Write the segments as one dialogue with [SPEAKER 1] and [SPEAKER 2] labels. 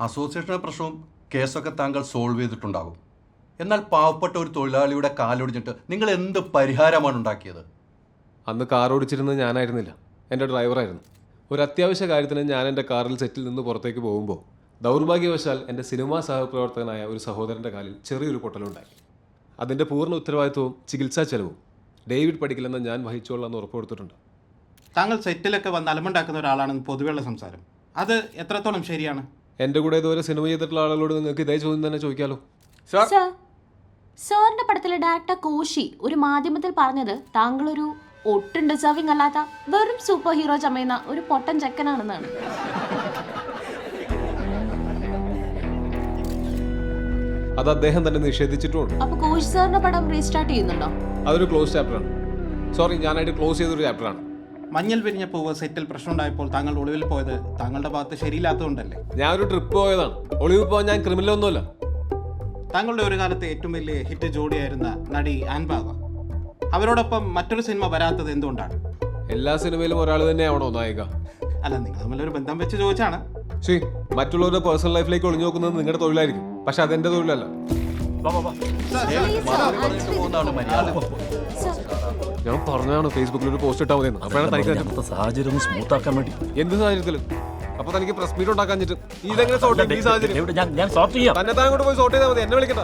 [SPEAKER 1] അസോസിയേഷന്റെ പ്രശ്നവും കേസൊക്കെ താങ്കൾ സോൾവ് ചെയ്തിട്ടുണ്ടാകും. എന്നാൽ പാവപ്പെട്ട ഒരു തൊഴിലാളിയുടെ കാലൊടിഞ്ഞിട്ട് നിങ്ങൾ എന്ത് പരിഹാരമാണ് ഉണ്ടാക്കിയത്?
[SPEAKER 2] അന്ന് കാർ ഓടിച്ചിരുന്നത് ഞാനായിരുന്നില്ല. എന്റെ ഡ്രൈവറായിരുന്നു. ഒരു അത്യാവശ്യ കാര്യത്തിന് ഞാൻ എന്റെ കാറിൽ സെറ്റിൽ നിന്ന് പുറത്തേക്ക് പോകുമ്പോൾ ദൗർഭാഗ്യവശാൽ എന്റെ സിനിമാ സഹപ്രവർത്തകനായ ഒരു സഹോദരന്റെ കാലിൽ ചെറിയൊരു പൊട്ടലുണ്ടായി. അതിന്റെ പൂർണ ഉത്തരവാദിത്വവും ചികിത്സാ ചെലവും ഡേവിഡ് പഠിക്കില്ലെന്ന് ഞാൻ വഹിച്ചോളാം എന്ന് ഉറപ്പ് കൊടുത്തിട്ടുണ്ട്
[SPEAKER 3] താങ്കൾ സെറ്റിലൊക്കെ വന്ന് അലമുണ്ടാക്കുന്ന ഒരാളാണെന്ന് പൊതുവെയുള്ള സംസാരം. അത് എത്രത്തോളം ശരിയാണ്?
[SPEAKER 2] എന്റെ കൂടെ ഇതുവരെ സിനിമ ചെയ്തിട്ടുള്ള ആളുകളോട് നിങ്ങൾക്ക് ഇതേ ചോദ്യം തന്നെ ചോദിക്കാലോ?
[SPEAKER 4] സർ സാറിന്റെ പടത്തിലെ ഡയറക്ടർ കോശി ഒരു മാധ്യമത്തിൽ പറഞ്ഞത് താങ്കൾ ഒരു ഒട്ടും ഡിസേർവിംഗ് അല്ലാത്ത വെറും സൂപ്പർ ഹീറോ ചമയുന്ന ഒരു പൊട്ടൻ ചെക്കനാണെന്നാണ്.
[SPEAKER 2] അത് അദ്ദേഹം തന്നെ നിഷേധിച്ചിട്ടുണ്ട്.
[SPEAKER 4] അപ്പൊ കോശി സാറിന്റെ പടം റീസ്റ്റാർട്ട് ചെയ്യുന്നുണ്ടോ?
[SPEAKER 2] അതൊരു ക്ലോസ് ചാപ്റ്റർ ആണ്. സോറി ഞാനായിട്ട് ക്ലോസ് ചെയ്തൊരു ചാപ്റ്ററാണ്
[SPEAKER 3] മഞ്ഞൾ വിരിഞ്ഞ പൂവ് സെറ്റിൽ പ്രശ്നമുണ്ടായപ്പോൾ താങ്കൾ ഒളിവിൽ പോയത് താങ്കളുടെ ഭാഗത്ത് ശരിയില്ലാത്തതുകൊണ്ടല്ലേ?
[SPEAKER 2] ഞാൻ ഒരു ട്രിപ്പ് പോയതാണ്. ഒളിവിൽ പോകാൻ ഞാൻ ക്രിമിനൽ ഒന്നുമല്ല.
[SPEAKER 3] താങ്കളുടെ ഒരു കാലത്തെ ഏറ്റവും വലിയ ഹിറ്റ് ജോഡിയായിരുന്ന നടി ആൻബാവ. അവരോടൊപ്പം മറ്റൊരു സിനിമ വരാത്തത് എന്തുകൊണ്ടാണ്?
[SPEAKER 2] എല്ലാ സിനിമയിലും ഒരാൾ തന്നെയാണോ നായിക?
[SPEAKER 3] അല്ല നിങ്ങൾ തമ്മിലൊരു ബന്ധം വെച്ച് ചോദിച്ചാണ്.
[SPEAKER 2] ശരി മറ്റുള്ളവരുടെ പേഴ്സണൽ ലൈഫിലേക്ക് ഒളിഞ്ഞു നോക്കുന്നത് നിങ്ങളുടെ തൊഴിലായിരിക്കും. പക്ഷെ അതെന്റെ തൊഴിലല്ല. ഞാൻ പറഞ്ഞതാണ് ഫേസ്ബുക്കിൽ ഒരു പോസ്റ്റ് ഇട്ടാൽ മതി അപ്പോഴാണ് തനിക്ക്
[SPEAKER 5] അന്നത്തെ സാഹചര്യം ഒന്ന് സ്മൂത്ത് ആക്കാൻ വേണ്ടി
[SPEAKER 2] എന്ത് സാഹചര്യത്തിൽ അപ്പൊ തനിക്ക് പ്രസ് മീറ്റ് ഉണ്ടാക്കാൻ നീ ഇതെങ്ങനെ സോർട്ട് ചെയ്യും ഈ സാഹചര്യം
[SPEAKER 5] ഇവിടെ ഞാൻ ഞാൻ സോർട്ട് ചെയ്യാം
[SPEAKER 2] തന്നെ താൻ പോയി സോർട്ട് ചെയ്താൽ മതി എന്നെ വിളിക്കണ്ട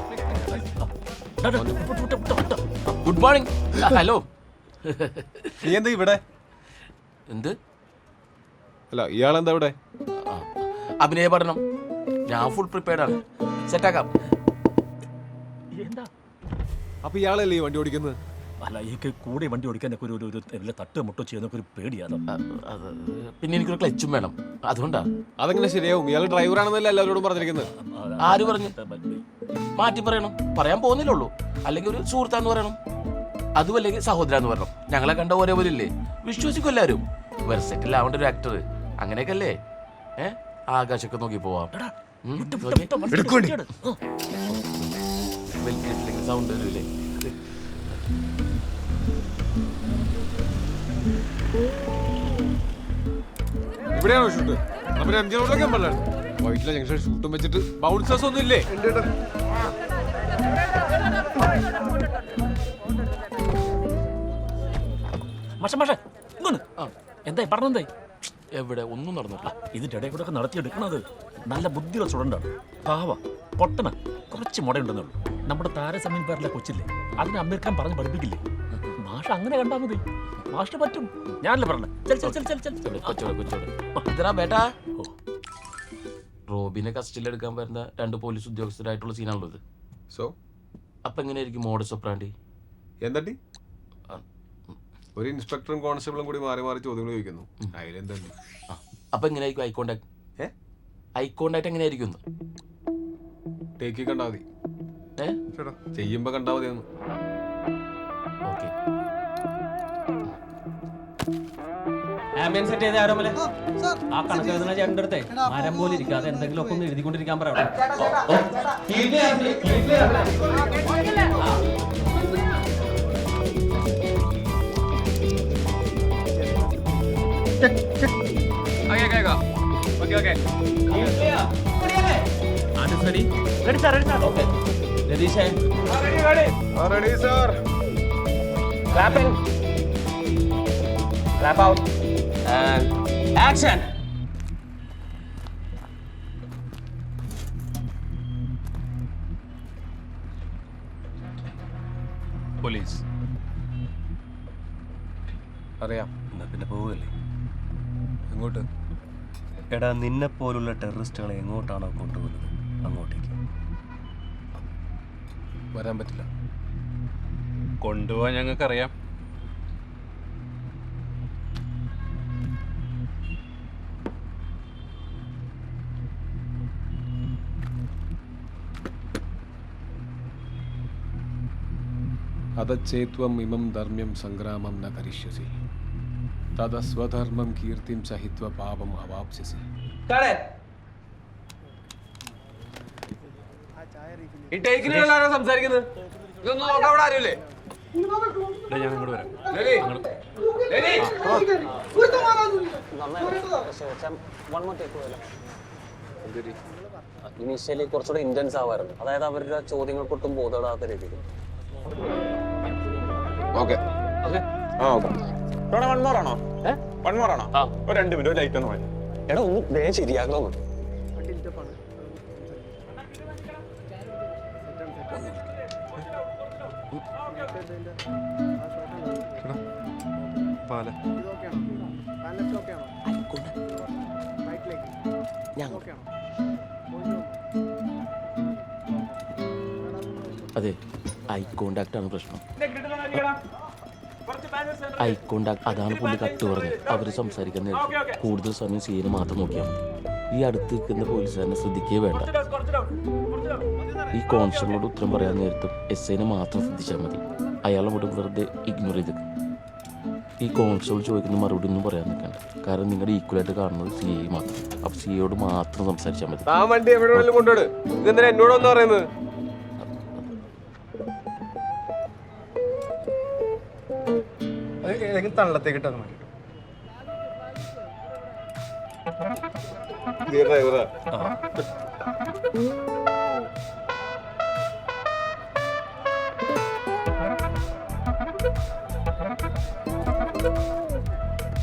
[SPEAKER 6] ഗുഡ് മോർണിംഗ് ഹലോ
[SPEAKER 2] നീ എന്താ ഇവിടെ
[SPEAKER 6] എന്ത്
[SPEAKER 2] അല്ല ഇയാളെന്താ ഇവിടെ
[SPEAKER 6] അഭിനയ പഠനം ഞാൻ ഫുൾ പ്രിപ്പയർഡ് ആണ് സെറ്റാക്കാം
[SPEAKER 2] അപ്പൊ ഇയാളല്ലേ ഈ വണ്ടി ഓടിക്കുന്നത്
[SPEAKER 5] അല്ല എനിക്ക് കൂടെ വണ്ടി ഓടിക്കാനൊക്കെ ഒരു ഒരു വലിയ തട്ട് മുട്ടോ ചെയ്യുന്നൊക്കെ ഒരു പേടിയാണ്.
[SPEAKER 6] അത് പിന്നെ എനിക്കൊരു ക്ലച്ചും വേണം. അതുകൊണ്ടാ.
[SPEAKER 2] അതെങ്ങനെ ശരിയാവും? ഇയാൾ ഡ്രൈവറാണെന്നല്ല എല്ലാവരോടും പറഞ്ഞിരിക്കുന്നത്?
[SPEAKER 6] ആര് പറഞ്ഞു? മാറ്റി പറയണം. പറയാൻ പോകുന്നില്ലുള്ളൂ അല്ലെങ്കിൽ ഒരു സുഹൃത്താന്ന് പറയണം. അതും അല്ലെങ്കിൽ സഹോദര എന്ന് പറയണം. ഞങ്ങളെ കണ്ട ഒരേപോലെ ഇല്ലേ? വിശ്വസിക്കും എല്ലാവരും. വെർസെറ്റിൽ ആവേണ്ട ഒരു ആക്ടർ അങ്ങനെയൊക്കെ അല്ലേ? ഏഹ് ആകാശമൊക്കെ നോക്കി പോവാം. സൗണ്ട് വരില്ലേ
[SPEAKER 2] ഇവിടെയാണോ ഷൂട്ട് നമ്മുടെ എം ജി റോഡിലൊക്കെ പാടില്ലായിരുന്നു വൈറ്റിലെ ജംഗ്ഷൻ ഷൂട്ടും വെച്ചിട്ട് ബൗൺസേഴ്സ് ഒന്നും ഇല്ലേ?
[SPEAKER 5] മഷ മഷ. എന്തായി പറഞ്ഞെന്തായി
[SPEAKER 6] എവിടെ? ഒന്നും നടന്നിട്ടില്ല.
[SPEAKER 5] ഇതിന്റെ ഇടയിൽ കൂടെ ഒക്കെ നടത്തിയെടുക്കണത് നല്ല ബുദ്ധിയുള്ള സ്റ്റുഡന്റാണ് പാവ പൊട്ടന. കുറച്ച് മുടയുണ്ടെന്നുള്ളൂ നമ്മുടെ താരസമയം പേരിലെ കൊച്ചില്ലേ? അതിനെ അമീർ ഖാൻ പറഞ്ഞ് പഠിപ്പിക്കില്ലേ? മാഷ അങ്ങനെ കണ്ടാ മതി. മാഷിന് പറ്റും. ഞാനല്ലേ പറഞ്ഞേ? ചെൽ ചെൽ ചെൽ ചെൽ ചെൽ.
[SPEAKER 6] കൊച്ചോടെ കൊച്ചോടെ ഇതരാ റോബിനെ കസ്റ്റഡിയിൽ എടുക്കാൻ വരുന്ന രണ്ട് പോലീസ് ഉദ്യോഗസ്ഥരായിട്ടുള്ള സീനാണല്ലോ ഇത്.
[SPEAKER 2] സോ
[SPEAKER 6] അപ്പൊ എങ്ങനെയായിരിക്കും മോഡസ് ഒപ്രാണ്ടി?
[SPEAKER 2] എന്തട്ടി? ഒരു ഇൻസ്പെക്ടറും കോൺസ്റ്റബിളും കൂടി മാറി മാറി ചോദ്യങ്ങൾ ചോദിക്കുന്നു.
[SPEAKER 6] അതിലെന്താ അപ്പൊ എങ്ങനെയായിരിക്കും ഐ കോണ്ടാക്ട്?
[SPEAKER 2] ഏ?
[SPEAKER 6] ഐ കോണ്ടാക്ട് എങ്ങനെയായിരിക്കും
[SPEAKER 2] ടേക്കി കണ്ടാ മതി. ചെയ്യുമ്പോ കണ്ടാ മതി ഒന്ന്
[SPEAKER 6] ഓക്കെ.
[SPEAKER 7] ആംബിയൻസ് സെറ്റ് ചെയ്ത ആരോമലെ ആ കണക്ക് എഴുതുന്ന ചേട്ടന്റെ അടുത്തേ മരം പോലെ ഇരിക്കാതെ എന്തെങ്കിലും ഒക്കെ ഒന്ന് എഴുതിക്കൊണ്ടിരിക്കാൻ പറയാം രതീഷേ
[SPEAKER 2] ready sir
[SPEAKER 7] Clap out. And action.
[SPEAKER 5] Police
[SPEAKER 2] അറിയാം.
[SPEAKER 8] എന്നാ പിന്നെ പോവുകയല്ലേ?
[SPEAKER 2] എങ്ങോട്ട്?
[SPEAKER 8] എടാ നിന്നെ പോലുള്ള ടെററിസ്റ്റുകളെ എങ്ങോട്ടാണോ കൊണ്ടുപോകുന്നത്? അങ്ങോട്ടേക്ക്.
[SPEAKER 2] വരാൻ പറ്റില്ല.
[SPEAKER 9] കൊണ്ടുപോകാൻ ഞങ്ങൾക്കറിയാം.
[SPEAKER 2] അതച്ചേത്വം ഇമം ധർമ്മ്യം സംഗ്രാമം ന കരിഷ്യസി തദസ്വധർമ്മം കീർത്തിം സഹിത്വ പാപം അവാപ്സ്യസി ഈ ടേക്കിനുള്ള സംസാരിക്കുന്നത്? ഇതൊന്നും നോക്കാൻ അവിടെ ആരുമില്ലേ?
[SPEAKER 9] ഞാൻ അങ്ങോട്ട് വരാം?
[SPEAKER 7] ഇനീഷ്യലി കുറച്ചുകൂടെ ഇന്റൻസ് ആവായിരുന്നു. അതായത് അവരുടെ ചോദ്യങ്ങൾക്കൊട്ടും ബോധപ്പെടാത്ത രീതിയിൽ.
[SPEAKER 10] ഓക്കെ. ആ ഓക്കെ. വൺ മോർ ആണോ വൺ മോർ ആണോ ഒരു രണ്ട് മിനിറ്റ് ലൈറ്റ് ഒന്ന് മതി
[SPEAKER 7] എടാ ഒന്ന് വേഗം ശരിയാക്കണോ
[SPEAKER 6] അതെ ഐ കോണ്ടാക്ട് ആണ് പ്രശ്നം ഐ കോണ്ടാക്ട് അതാണ് പുള്ളി കട്ട് പറഞ്ഞത്. അവർ സംസാരിക്കാൻ നേരത്തെ കൂടുതൽ സമയം സീന് മാത്രം നോക്കിയാൽ ഈ അടുത്ത് നിൽക്കുന്ന പോലീസുകാരനെ ശ്രദ്ധിക്കേ വേണ്ട. ഈ കോൺസ്റ്റബിളോട് ഉത്തരം പറയാൻ നേരത്തും എസ് ഐനെ മാത്രം ശ്രദ്ധിച്ചാൽ മതി. അയാളെ വിടും വെറുതെ ഇഗ്നോർ ചെയ്ത്. ഈ കോൺസ്റ്റബിൾ ചോദിക്കുന്ന മറുപടി ഒന്നും പറയാൻ നിൽക്കണ്ട. കാരണം നിങ്ങളുടെ ഈക്വലായിട്ട് കാണുന്നത് സി ഐ മാത്രം. അപ്പൊ സി ഐയോട് മാത്രം സംസാരിച്ചാൽ മതി.
[SPEAKER 10] ആ വണ്ടി എവിടെ വേണമെങ്കിലും കൊണ്ടുവിട് ഇതെന്തിനാ എന്നോട് ഒന്ന് പറയുന്നത്? ഏതെങ്കിലും തള്ളത്തേക്ക് ഇട്ടാൽ മതി ഡ്രൈവറാ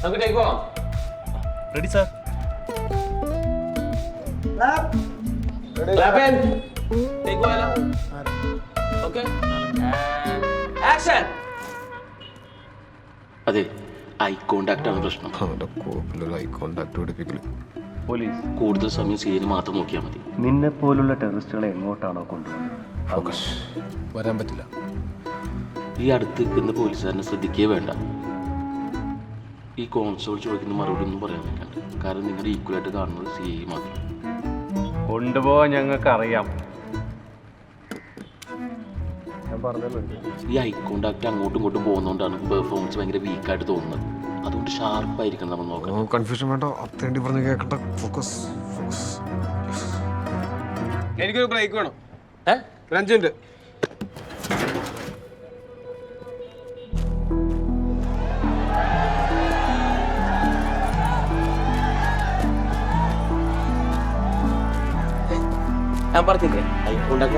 [SPEAKER 7] നമുക്ക് ടേക്ക് പോവാം
[SPEAKER 8] റെഡി സാർ
[SPEAKER 7] ടേക്ക് പോയാലോ ഓക്കെ ആക്ഷൻ
[SPEAKER 6] അതെ ഐ കോണ്ടാക്ട് ആണ് പ്രശ്നം.
[SPEAKER 2] അവന്റെ കോപ്പിലൊരു ഐ കോണ്ടാക്ട് പിടിപ്പിക്കൽ.
[SPEAKER 8] പോലീസ്.
[SPEAKER 6] കൂടുതൽ സമയം സീന് മാത്രം നോക്കിയാൽ മതി.
[SPEAKER 8] നിന്നെ പോലുള്ള ടെററിസ്റ്റുകളെ എങ്ങോട്ടാണോ കൊണ്ടുപോകുന്നത്
[SPEAKER 2] ഫോക്കസ് വരാൻ പറ്റില്ല.
[SPEAKER 6] ഈ അടുത്ത് നിൽക്കുന്ന പോലീസുകാരനെ ശ്രദ്ധിക്കേ വേണ്ട. ഈ കോൺസ്റ്റബിൾ ചോദിക്കുന്ന മറുപടി ഒന്നും പറയാൻ നിൽക്കണ്ട. കാരണം നിങ്ങൾ ഈക്വലായിട്ട് കാണുന്നത് സി ഐ മാത്രം.
[SPEAKER 9] കൊണ്ടുപോകാൻ ഞങ്ങൾക്ക്
[SPEAKER 6] ഈ ഐ കോണ്ടാക്ട് അങ്ങോട്ടും ഇങ്ങോട്ടും പോകുന്നതുകൊണ്ടാണ് പെർഫോമൻസ് ഭയങ്കര വീക്കായിട്ട് തോന്നുന്നത്. അതുകൊണ്ട് ഷാർപ്പായിരിക്കണം നമ്മൾ നോക്കണം
[SPEAKER 2] കൺഫ്യൂഷൻ വേണ്ട. അത്തേണ്ടി പറഞ്ഞു കേൾക്കണ്ട ഫോക്കസ് ഫോക്കസ്
[SPEAKER 10] എനിക്കൊരു ബ്രേക്ക് വേണം. ഏ? രഞ്ജുണ്ട് അഞ്ച് മിനിറ്റ്
[SPEAKER 6] ഞാൻ പറഞ്ഞില്ലേ? ഐ കോണ്ടാക്ട്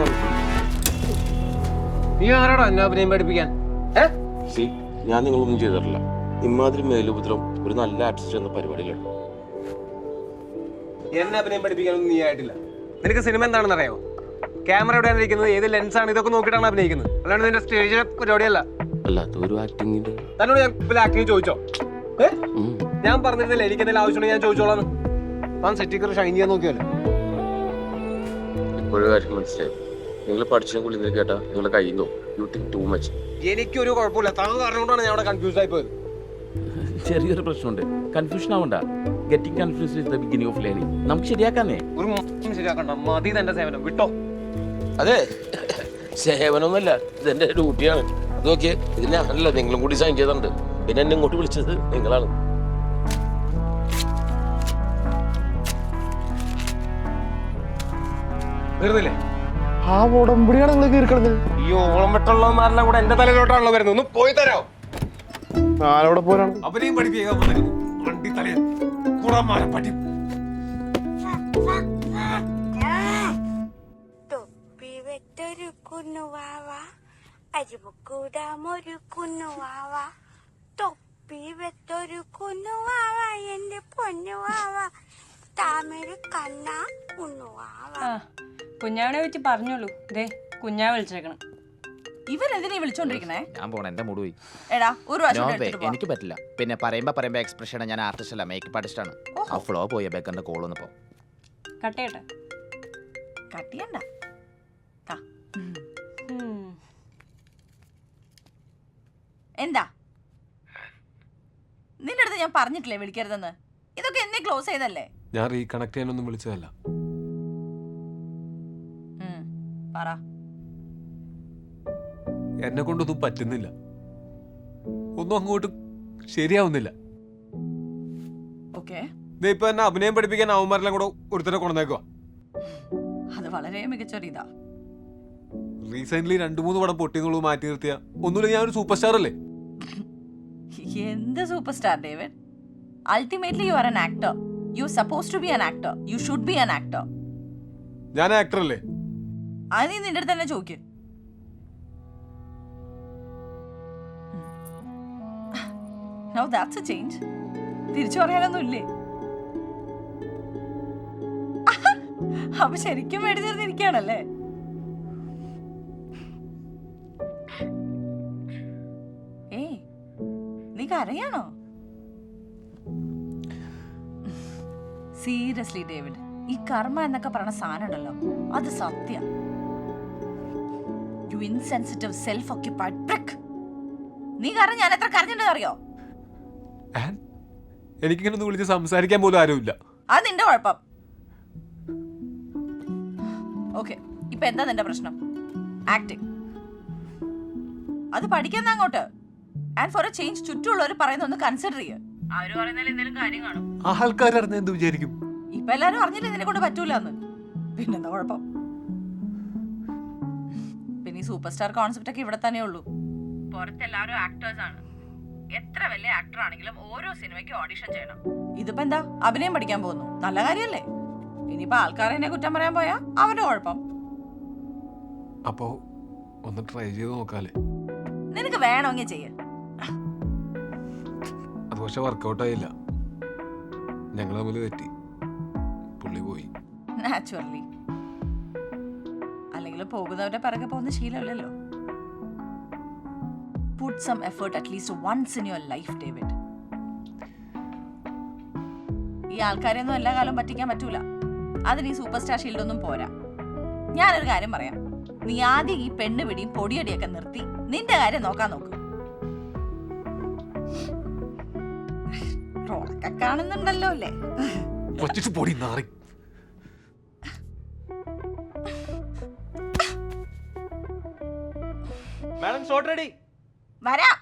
[SPEAKER 10] നീ ആരാടാ എന്നെ അഭിനയം പഠിപ്പിക്കാൻ?
[SPEAKER 6] സി ഞാൻ നിങ്ങളൊന്നും ചെയ്തിട്ടില്ല. ഇമാതിരി മേലുപദ്രം ഒരു നല്ല ആർട്ടിസ്റ്റ് എന്ന പരിപാടിയിലുണ്ട്
[SPEAKER 10] എന്നെ അഭിനയം പഠിപ്പിക്കാനൊന്നും നീ ആയിട്ടില്ല. നിനക്ക് സിനിമ എന്താണെന്ന് അറിയോ ക്യാമറ എവിടെയാണ് ഇരിക്കുന്നത് ഏത് ലെൻസാണ് ഇതൊക്കെ നോക്കിയിട്ടാണ് അഭിനയിക്കുന്നത്. അല്ലാണ്ട് നിന്റെ സ്റ്റേജിലെ പരിപാടിയല്ല.
[SPEAKER 6] അല്ലാത്ത ഒരു ആക്ടിങ്ങിന്റെ
[SPEAKER 10] തന്നോട് ഞാൻ ആക്ടിങ് ചോദിച്ചോ? ഞാൻ പറഞ്ഞിരുന്നില്ല എനിക്ക് എന്തെങ്കിലും ആവശ്യമുണ്ടെങ്കിൽ ഞാൻ ചോദിച്ചോളാം താൻ സെറ്റിക്കർ ഷൈൻ ചെയ്യാൻ നോക്കിയല്ലോ.
[SPEAKER 6] ഇപ്പോഴും കാര്യം മനസ്സിലായി. നിങ്ങൾ പഠിച്ചതിനെ കുളിന്ന് കേട്ടാ നിങ്ങളുടെ കയ്യിൽ നിന്നോ യു തിങ്ക് ടു മച്ച്
[SPEAKER 10] എനിക്കൊരു കുഴപ്പമില്ല. താൻ കാരണം കൊണ്ടാണ് ഞാൻ അവിടെ കൺഫ്യൂസ് ആയി പോയത്.
[SPEAKER 6] ചെറിയൊരു പ്രശ്നമുണ്ട്. കൺഫ്യൂഷൻ ആവണ്ട. Getting confuse is the beginning of learning നമുക്ക് ശരിയാക്കാന്നേ.
[SPEAKER 10] ഒരു ശരിയാക്കണ്ട. മതി തന്റെ സേവനം. വിട്ടോ.
[SPEAKER 6] അതെ. സേവനമൊന്നുമല്ല. ഇതെന്റെ ഡ്യൂട്ടിയാണ്. അത് നോക്കിയേ. ഇതിനെ ഞാനല്ല നിങ്ങളും കൂടി സൈൻ ചെയ്തിട്ടുണ്ട്. പിന്നെ എന്നെ ഇങ്ങോട്ട് വിളിച്ചത് നിങ്ങളാണ്.
[SPEAKER 10] വരുന്നില്ലേ
[SPEAKER 2] ആ ഉടമ്പടിയാണ് നിങ്ങൾ കീർക്കണത്
[SPEAKER 10] ഈ ഓളം വെട്ടുള്ളവന്മാരെല്ലാം കൂടെ എന്റെ തലയിലോട്ടാണല്ലോ വരുന്നത്. ഒന്ന് പോയി തരാം.
[SPEAKER 2] ആരോടെ പോരാണ്
[SPEAKER 10] അവരെയും പഠിപ്പിക്കാൻ വന്നിരിക്കുന്നു വണ്ടി തലയിൽ കുടമാരെ പഠി
[SPEAKER 11] തൊപ്പി കുന്നു അരിമുക്കൂടാമൊരു തൊപ്പി വെട്ടൊരു കുന്നുവാവ എന്റെ പൊന്നുവാവ താമര കണ്ണ കുന്നുവാവ
[SPEAKER 12] കുഞ്ഞാവനെ വെച്ച് പറഞ്ഞോളൂ. ദേ കുഞ്ഞാ വിളിച്ചേക്കണം.
[SPEAKER 11] ഇവരെന്തിനെ വിളിച്ചോണ്ടിരിക്കണേ?
[SPEAKER 9] ഞാൻ പോണ എന്റെ മൂട് പോയി.
[SPEAKER 11] എടാ ഒരു
[SPEAKER 9] വേ എനിക്ക് പറ്റില്ല. പിന്നെ പറയുമ്പോ പറയുമ്പോ എക്സ്പ്രഷൻ ഞാൻ ആർട്ടിസ്റ്റ് അല്ല മേക്കപ്പ് ആർട്ടിസ്റ്റ് ആണ്. ആ ഫ്ലോ പോയ ബെക്കറിന്റെ കോൾ വന്നപ്പോ.
[SPEAKER 12] കട്ടയട്ടെ
[SPEAKER 11] കട്ടിയണ്ട
[SPEAKER 12] ഉം.
[SPEAKER 11] എന്താ? നിന്റെ അടുത്ത് ഞാൻ പറഞ്ഞിട്ടില്ലേ വിളിക്കരുതെന്ന്? ഇതൊക്കെ എന്നെ ക്ലോസ് ചെയ്തല്ലേ?
[SPEAKER 2] ഞാൻ റീകണക്ട് ചെയ്യാനൊന്നും വിളിച്ചതല്ല.
[SPEAKER 11] പറ.
[SPEAKER 2] എന്നെ കൊണ്ടൊന്നും പറ്റുന്നില്ല. ഒന്നും അങ്ങോട്ട് ശരിയാവുന്നില്ല.
[SPEAKER 11] ഓക്കെ.
[SPEAKER 10] ഇപ്പൊ എന്നെ അഭിനയം പഠിപ്പിക്കാൻ അവന്മാരെല്ലാം കൂടെ ഒരുത്തരെ കൊണ്ടുവന്നേക്കുക
[SPEAKER 11] അത് വളരെ മികച്ചൊരു ഇതാ.
[SPEAKER 2] റീസെന്റ് രണ്ടു മൂന്ന് പടം പൊട്ടിന്നുള്ളൂ മാറ്റി നിർത്തിയ. ഒന്നുമില്ല ഞാൻ ഒരു സൂപ്പർ സ്റ്റാർ അല്ലേ?
[SPEAKER 11] എന്ത് super star David? Ultimately you are an actor you suppose to be an actor you should be an actor
[SPEAKER 2] ഞാൻ ആക്ടർ അല്ലേ?
[SPEAKER 11] അത് നീ നിന്റെ അടുത്ത് തന്നെ ചോദിക്ക്. നോ ദാറ്റ്സ് എ ചേഞ്ച് തിരിച്ചു പറയാനൊന്നും ഇല്ലേ? അപ്പൊ ശരിക്കും മേടിച്ചിരുന്നിരിക്കുകയാണല്ലേ ഏയ് നീ കരയാണോ? സീരിയസ്ലി ഡേവിഡ് ഈ കർമ്മ എന്നൊക്കെ പറയുന്ന സാധനം ഉണ്ടല്ലോ അത് Satya. You insensitive self occupied prick നീ കാരണം ഞാൻ എത്ര കരഞ്ഞിട്ടുണ്ടെന്ന് അറിയോ?
[SPEAKER 2] എനിക്കിങ്ങനെ ഒന്ന് വിളിച്ച് സംസാരിക്കാൻ പോലും ആരുമില്ല.
[SPEAKER 11] അത് നിന്റെ കുഴപ്പം. ഓക്കെ ഇപ്പൊ എന്താ നിന്റെ പ്രശ്നം? ആക്ടിങ് അത് പഠിക്കുന്ന അങ്ങോട്ട്. ആൻഡ് ഫോർ എ ചേഞ്ച് ചുറ്റുമുള്ളവർ പറയുന്ന ഒന്ന് കൺസിഡർ ചെയ്യ. അവർ പറയുന്നതിൽ എന്തെങ്കിലും കാര്യം കാണും.
[SPEAKER 2] ആൾക്കാർ അറിഞ്ഞ എന്ത് വിചാരിക്കും?
[SPEAKER 11] ഇപ്പൊ എല്ലാരും അറിഞ്ഞില്ല ഇതിനെ കൊണ്ട് പറ്റൂല പിന്നെന്താ കുഴപ്പം? പിന്നെ ഈ സൂപ്പർ സ്റ്റാർ കോൺസെപ്റ്റ് ഒക്കെ ഇവിടെ തന്നെ ഉള്ളൂ. പുറത്തെല്ലാവരും ആക്ടേഴ്സ് ആണ്. എത്ര വലിയ ആക്ടർ ആണെങ്കിലും ഓരോ സിനിമയ്ക്ക് ഓഡിഷൻ ചെയ്യണം. ഇതിപ്പോ എന്താ? അഭിനയം പഠിക്കാൻ പോകുന്നു. നല്ല കാര്യല്ലേ? ഇനിയിപ്പോ ആൾക്കാരെ എന്നെ കുറ്റം പറയാൻ പോയാ അവന്റെ കുഴപ്പം.
[SPEAKER 2] അപ്പോ ഒന്ന് ട്രൈ ചെയ്ത് നോക്കാലേ.
[SPEAKER 11] നിനക്ക് വേണമെങ്കിൽ ചെയ്യ.
[SPEAKER 2] പക്ഷെ വർക്കൗട്ട് ആയില്ല ഞങ്ങൾ തമ്മിൽ തെറ്റി. പുള്ളി പോയി.
[SPEAKER 11] നാച്ചുറലി അല്ലെങ്കിൽ പോകുന്നവരുടെ പിറകെ പോകുന്ന ശീലമില്ലല്ലോ. Put some effort at least once in your life David ഈ ആൾക്കാരെയൊന്നും എല്ലാ കാലവും പറ്റിക്കാൻ പറ്റൂല. അതിന് ഈ സൂപ്പർ സ്റ്റാർ ഷീൽഡൊന്നും പോരാ. ഞാനൊരു കാര്യം പറയാം. നീ ആദ്യം ഈ പെണ്ണ് പിടിയും പൊടിയടിയൊക്കെ നിർത്തി നിന്റെ കാര്യം നോക്കാൻ നോക്ക്. റോളൊക്കെ കാണുന്നുണ്ടല്ലോ അല്ലേ?
[SPEAKER 2] പൊടി നാറി.
[SPEAKER 10] Madam shot ready.
[SPEAKER 11] വരാം.